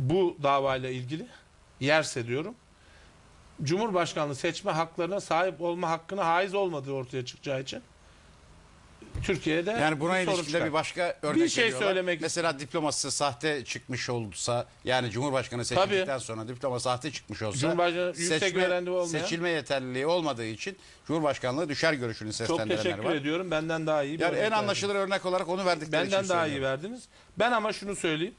bu davayla ilgili yerse diyorum Cumhurbaşkanlığı seçme haklarına sahip olma hakkına haiz olmadığı ortaya çıkacağı için Türkiye'de Yani buna bir ilişkin de çıkar. bir başka örnek şey veriyorlar. söylemek- Mesela diploması sahte çıkmış olsa yani Cumhurbaşkanı seçildikten sonra diploma sahte çıkmış olsa Cumhurbaşkanı olmayan- seçilme yeterliliği olmadığı için Cumhurbaşkanlığı düşer görüşünü Çok seslendirenler teşekkür var. ediyorum. Benden daha iyi. bir Yani en anlaşılır örnek olarak onu verdikleri Benden için daha iyi verdiniz. Ben ama şunu söyleyeyim.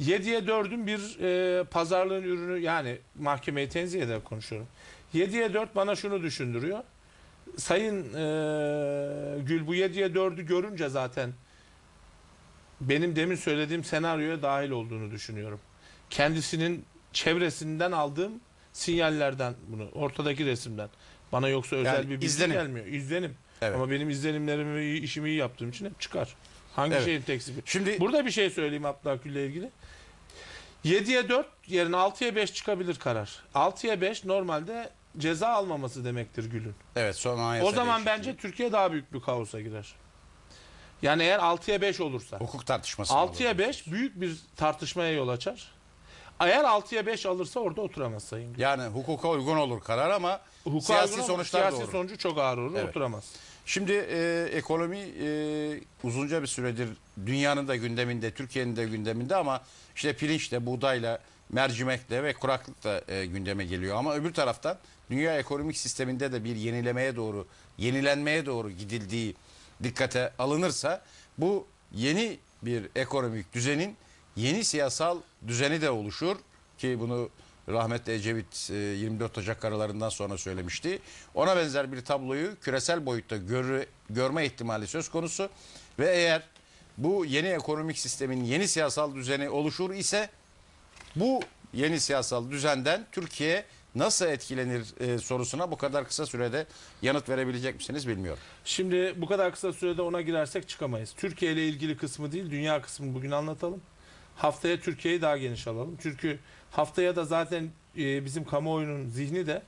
7'ye 4'ün bir e, pazarlığın ürünü yani mahkemeyi tenzih ederek konuşuyorum. 7'ye 4 bana şunu düşündürüyor. Sayın e, Gül bu 7'ye 4'ü görünce zaten benim demin söylediğim senaryoya dahil olduğunu düşünüyorum. Kendisinin çevresinden aldığım sinyallerden bunu ortadaki resimden. Bana yoksa özel Yani bir bilgi izlenim. gelmiyor. İzlenim. Evet. Ama benim izlenimlerimi iyi- işimi iyi yaptığım için hep çıkar. Hangi Evet. şeyin teksibi? Şimdi Burada bir şey söyleyeyim Abdülhak Gül'le ilgili. 7'ye 4 yerine 6'ya 5 çıkabilir karar. 6'ya 5 normalde ceza almaması demektir Gül'ün. evet son anayasa O zaman değişikliği. bence Türkiye daha büyük bir kaosa girer. Yani eğer 6'ya 5 olursa. hukuk tartışması 6'ya olur. 5 büyük bir tartışmaya yol açar. Eğer 6'ya 5 alırsa orada oturamaz Sayın Gül. Yani hukuka uygun olur karar ama Hukuka siyasi uygun ama sonuçlar siyasi doğru. sonucu çok ağır olur. Evet. Oturamaz. Şimdi e, ekonomi e, uzunca bir süredir dünyanın da gündeminde, Türkiye'nin de gündeminde ama işte pirinçle, buğdayla, mercimekle ve kuraklıkla e, gündeme geliyor. Ama öbür taraftan dünya ekonomik sisteminde de bir yenilemeye doğru, yenilenmeye doğru gidildiği dikkate alınırsa bu yeni bir ekonomik düzenin yeni siyasal düzeni de oluşur ki bunu rahmetli Ecevit e, 24 Ocak karalarından sonra söylemişti. Ona benzer bir tabloyu küresel boyutta gör, görme ihtimali söz konusu ve eğer bu yeni ekonomik sistemin yeni siyasal düzeni oluşur ise bu yeni siyasal düzenden Türkiye nasıl etkilenir e, sorusuna bu kadar kısa sürede yanıt verebilecek misiniz bilmiyorum. Şimdi bu kadar kısa sürede ona girersek çıkamayız. Türkiye ile ilgili kısmı değil, dünya kısmını bugün anlatalım. Haftaya Türkiye'yi daha geniş alalım. Çünkü haftaya da zaten e, bizim kamuoyunun zihni de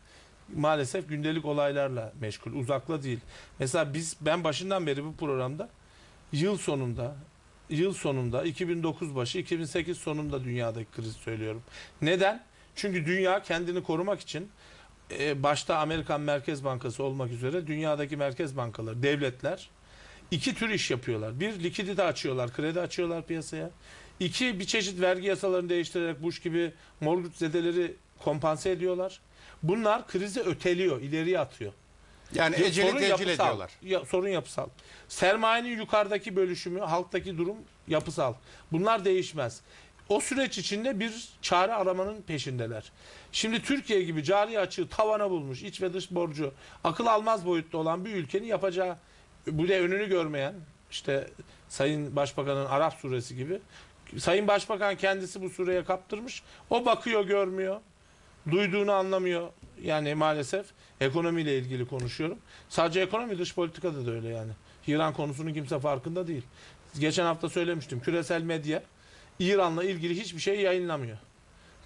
maalesef gündelik olaylarla meşgul. Uzakla değil. Mesela biz ben başından beri bu programda yıl sonunda yıl sonunda 2009 başı 2008 sonunda dünyadaki krizi söylüyorum. Neden? Çünkü dünya kendini korumak için e, başta Amerikan Merkez Bankası olmak üzere dünyadaki merkez bankaları, devletler iki tür iş yapıyorlar. Bir, likidite açıyorlar, kredi açıyorlar piyasaya. İki, bir çeşit vergi yasalarını değiştirerek Bush gibi mortgage zedeleri kompanse ediyorlar. Bunlar krizi öteliyor, ileriye atıyor. Yani Yok, eceli tecil yapısal. ediyorlar. Ya, sorun yapısal. Sermayenin yukarıdaki bölüşümü, halktaki durum yapısal. Bunlar değişmez. O süreç içinde bir çare aramanın peşindeler. Şimdi Türkiye gibi cari açığı tavana bulmuş, iç ve dış borcu akıl almaz boyutta olan bir ülkenin yapacağı, bu da önünü görmeyen, işte Sayın Başbakan'ın Arap suresi gibi, Sayın Başbakan kendisi bu sureye kaptırmış, o bakıyor görmüyor, duyduğunu anlamıyor. Yani maalesef ekonomiyle ilgili konuşuyorum. Sadece ekonomi dış politikada da öyle yani. İran konusunun kimse farkında değil. Geçen hafta söylemiştim. Küresel medya İran'la ilgili hiçbir şey yayınlamıyor.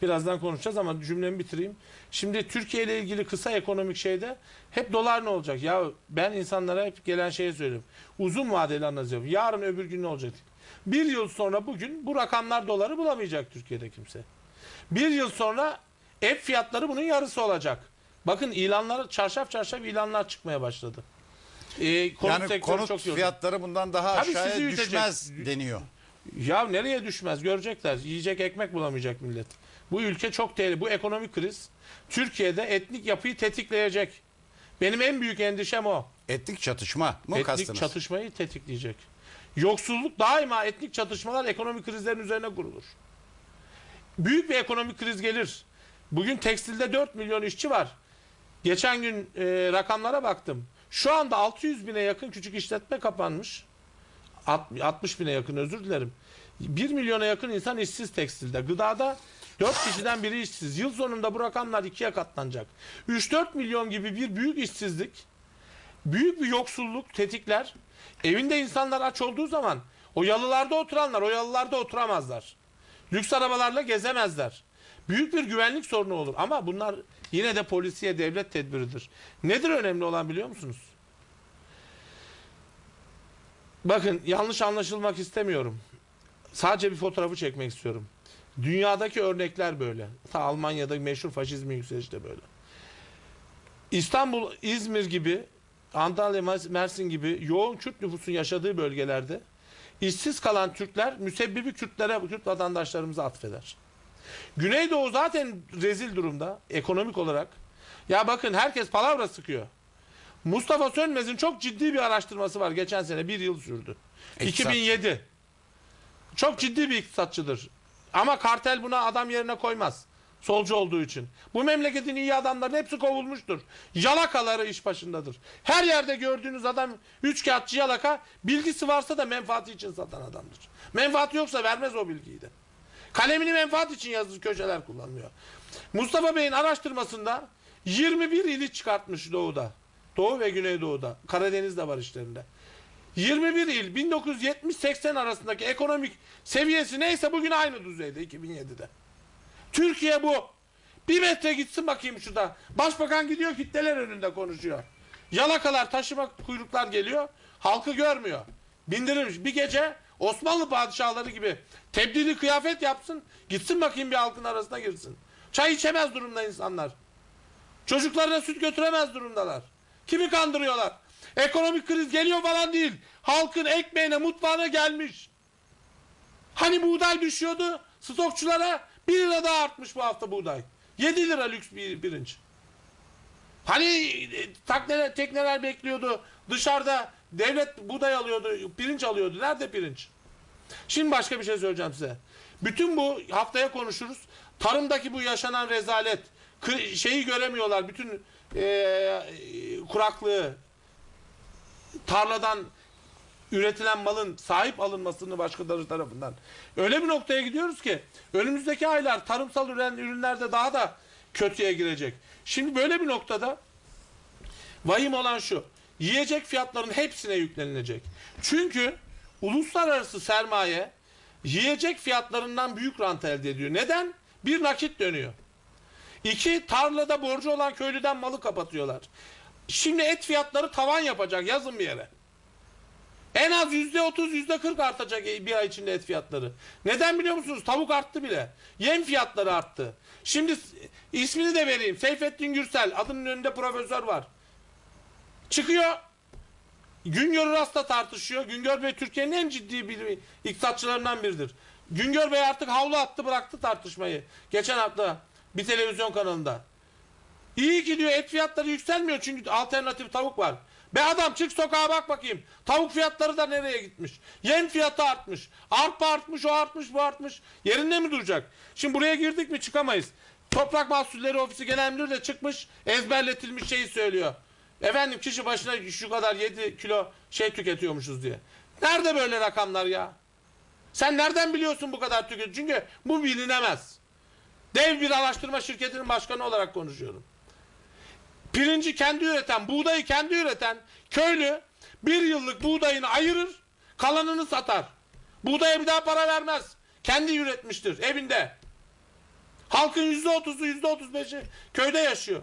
Birazdan konuşacağız ama cümlemi bitireyim. Şimdi Türkiye ile ilgili kısa ekonomik şeyde hep dolar ne olacak? Ya ben insanlara hep gelen şeyi söylüyorum. Uzun vadeli analiz yapıyorum. Yarın öbür gün ne olacak? Bir yıl sonra bugün bu rakamlar doları bulamayacak Türkiye'de kimse. Bir yıl sonra ev fiyatları bunun yarısı olacak. Bakın ilanlar çarşaf çarşaf ilanlar çıkmaya başladı. Ee, konut Yani konut çok fiyatları bundan daha Tabii aşağıya düşmez deniyor. Ya nereye düşmez görecekler. Yiyecek ekmek bulamayacak millet. Bu ülke çok tehlikeli. Bu ekonomik kriz Türkiye'de etnik yapıyı tetikleyecek. Benim en büyük endişem o. Etnik çatışma mı etnik kastınız? çatışmayı tetikleyecek. Yoksulluk daima etnik çatışmalar ekonomik krizlerin üzerine kurulur. Büyük bir ekonomik kriz gelir. Bugün tekstilde 4 milyon işçi var. Geçen gün e, rakamlara baktım. Şu anda 600 bine yakın küçük işletme kapanmış. Alt- 60 bine yakın özür dilerim. 1 milyona yakın insan işsiz tekstilde. Gıdada 4 kişiden biri işsiz. Yıl sonunda bu rakamlar ikiye katlanacak. 3-4 milyon gibi bir büyük işsizlik, büyük bir yoksulluk tetikler. Evinde insanlar aç olduğu zaman o yalılarda oturanlar o yalılarda oturamazlar. Lüks arabalarla gezemezler. Büyük bir güvenlik sorunu olur ama bunlar yine de polisiye devlet tedbiridir. Nedir önemli olan biliyor musunuz? Bakın yanlış anlaşılmak istemiyorum. Sadece bir fotoğrafı çekmek istiyorum. Dünyadaki örnekler böyle. Ta Almanya'da meşhur faşizmin yükselişi de böyle. İstanbul, İzmir gibi, Antalya, Mersin gibi yoğun Kürt nüfusun yaşadığı bölgelerde işsiz kalan Türkler müsebbibi Kürtlere, Kürt vatandaşlarımıza atfeder. Güneydoğu zaten rezil durumda ekonomik olarak. Ya bakın herkes palavra sıkıyor. Mustafa Sönmez'in çok ciddi bir araştırması var geçen sene. Bir yıl sürdü. İktisat. 2007. Çok ciddi bir iktisatçıdır. Ama kartel buna adam yerine koymaz. Solcu olduğu için. Bu memleketin iyi adamların hepsi kovulmuştur. Yalakaları iş başındadır. Her yerde gördüğünüz adam üçkağıtçı yalaka bilgisi varsa da menfaati için satan adamdır. Menfaati yoksa vermez o bilgiyi de. Kalemini menfaat için yazdığı köşeler kullanılıyor. Mustafa Bey'in araştırmasında 21 ili çıkartmış Doğu'da. Doğu ve Güneydoğu'da. Karadeniz de var işlerinde. 21 il 1970-80 arasındaki ekonomik seviyesi neyse bugün aynı düzeyde 2007'de. Türkiye bu. Bir metre gitsin bakayım şurada. Başbakan gidiyor kitleler önünde konuşuyor. Yalakalar taşıma kuyruklar geliyor. Halkı görmüyor. Bindirilmiş. Bir gece Osmanlı padişahları gibi tebdili kıyafet yapsın. Gitsin bakayım bir halkın arasına girsin. Çay içemez durumda insanlar. Çocuklarına süt götüremez durumdalar. Kimi kandırıyorlar? Ekonomik kriz geliyor falan değil. Halkın ekmeğine, mutfağına gelmiş. Hani buğday düşüyordu stokçulara 1 lira daha artmış bu hafta buğday. 7 lira lüks bir pirinç. Hani e, tekneler, tekneler bekliyordu dışarıda devlet buğday alıyordu, pirinç alıyordu. Nerede pirinç? Şimdi başka bir şey söyleyeceğim size. Bütün bu haftaya konuşuruz. Tarımdaki bu yaşanan rezalet, şeyi göremiyorlar. Bütün e, kuraklığı, tarladan üretilen malın sahip alınmasını başkaları tarafından. Öyle bir noktaya gidiyoruz ki önümüzdeki aylar tarımsal ürün ürünlerde daha da kötüye girecek. Şimdi böyle bir noktada vahim olan şu. Yiyecek fiyatların hepsine yüklenilecek. Çünkü uluslararası sermaye yiyecek fiyatlarından büyük rant elde ediyor. Neden? Bir nakit dönüyor. İki, tarlada borcu olan köylüden malı kapatıyorlar. Şimdi et fiyatları tavan yapacak yazın bir yere. En az yüzde otuz, yüzde kırk artacak bir ay içinde et fiyatları. Neden biliyor musunuz? Tavuk arttı bile. Yem fiyatları arttı. Şimdi ismini de vereyim. Seyfettin Gürsel. Adının önünde profesör var. Çıkıyor. Güngör Uras'la tartışıyor. Güngör Bey Türkiye'nin en ciddi bir iktisatçılarından biridir. Güngör Bey artık havlu attı bıraktı tartışmayı. Geçen hafta bir televizyon kanalında. İyi ki diyor et fiyatları yükselmiyor çünkü alternatif tavuk var. Be adam çık sokağa bak bakayım. Tavuk fiyatları da nereye gitmiş? Yem fiyatı artmış. Arpa artmış, o artmış, bu artmış. Yerinde mi duracak? Şimdi buraya girdik mi çıkamayız. Toprak Mahsulleri Ofisi Genel Müdürü de çıkmış ezberletilmiş şeyi söylüyor. Efendim kişi başına şu kadar 7 kilo şey tüketiyormuşuz diye. Nerede böyle rakamlar ya? Sen nereden biliyorsun bu kadar tüket? Çünkü bu bilinemez. Dev bir araştırma şirketinin başkanı olarak konuşuyorum. Pirinci kendi üreten, buğdayı kendi üreten köylü bir yıllık buğdayını ayırır, kalanını satar. Buğdaya bir daha para vermez. Kendi üretmiştir evinde. Halkın yüzde otuzu, yüzde otuz beşi köyde yaşıyor.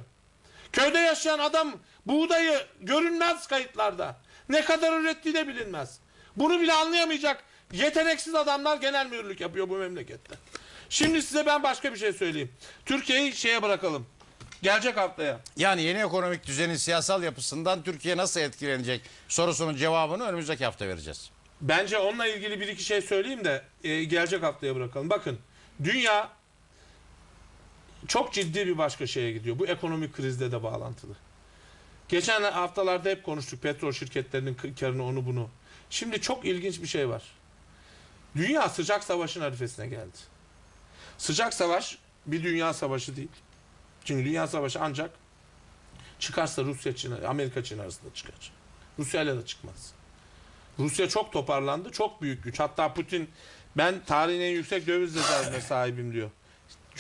Köyde yaşayan adam buğdayı görünmez kayıtlarda. Ne kadar ürettiği de bilinmez. Bunu bile anlayamayacak yeteneksiz adamlar genel müdürlük yapıyor bu memlekette. Şimdi size ben başka bir şey söyleyeyim. Türkiye'yi şeye bırakalım. Gelecek haftaya. Yani yeni ekonomik düzenin siyasal yapısından Türkiye nasıl etkilenecek sorusunun cevabını önümüzdeki hafta vereceğiz. Bence onunla ilgili bir iki şey söyleyeyim de e, gelecek haftaya bırakalım. Bakın dünya çok ciddi bir başka şeye gidiyor. Bu ekonomik krizle de bağlantılı. Geçen haftalarda hep konuştuk petrol şirketlerinin karını onu bunu. Şimdi çok ilginç bir şey var. Dünya sıcak savaşın arifesine geldi. Sıcak savaş bir dünya savaşı değil. Çünkü dünya savaşı ancak çıkarsa Rusya Çin Amerika Çin arasında çıkar. Rusya ile de çıkmaz. Rusya çok toparlandı. Çok büyük güç. Hatta Putin ben tarihin en yüksek döviz rezervine sahibim diyor.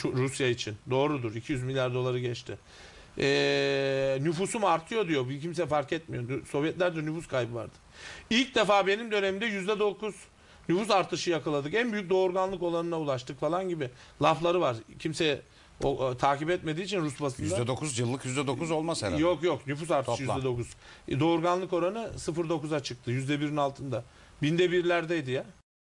Rusya için. Doğrudur. 200 milyar doları geçti. Ee, nüfusum artıyor diyor. Bir kimse fark etmiyor. Sovyetlerde nüfus kaybı vardı. İlk defa benim dönemimde %9 nüfus artışı yakaladık. En büyük doğurganlık olanına ulaştık falan gibi lafları var. Kimse o, o, takip etmediği için Rus basında. %9 yıllık %9 olmaz herhalde. Yok yok nüfus artışı Toplam. yüzde dokuz. E, Doğurganlık oranı 0.9'a çıktı. Yüzde birin altında. Binde birlerdeydi ya.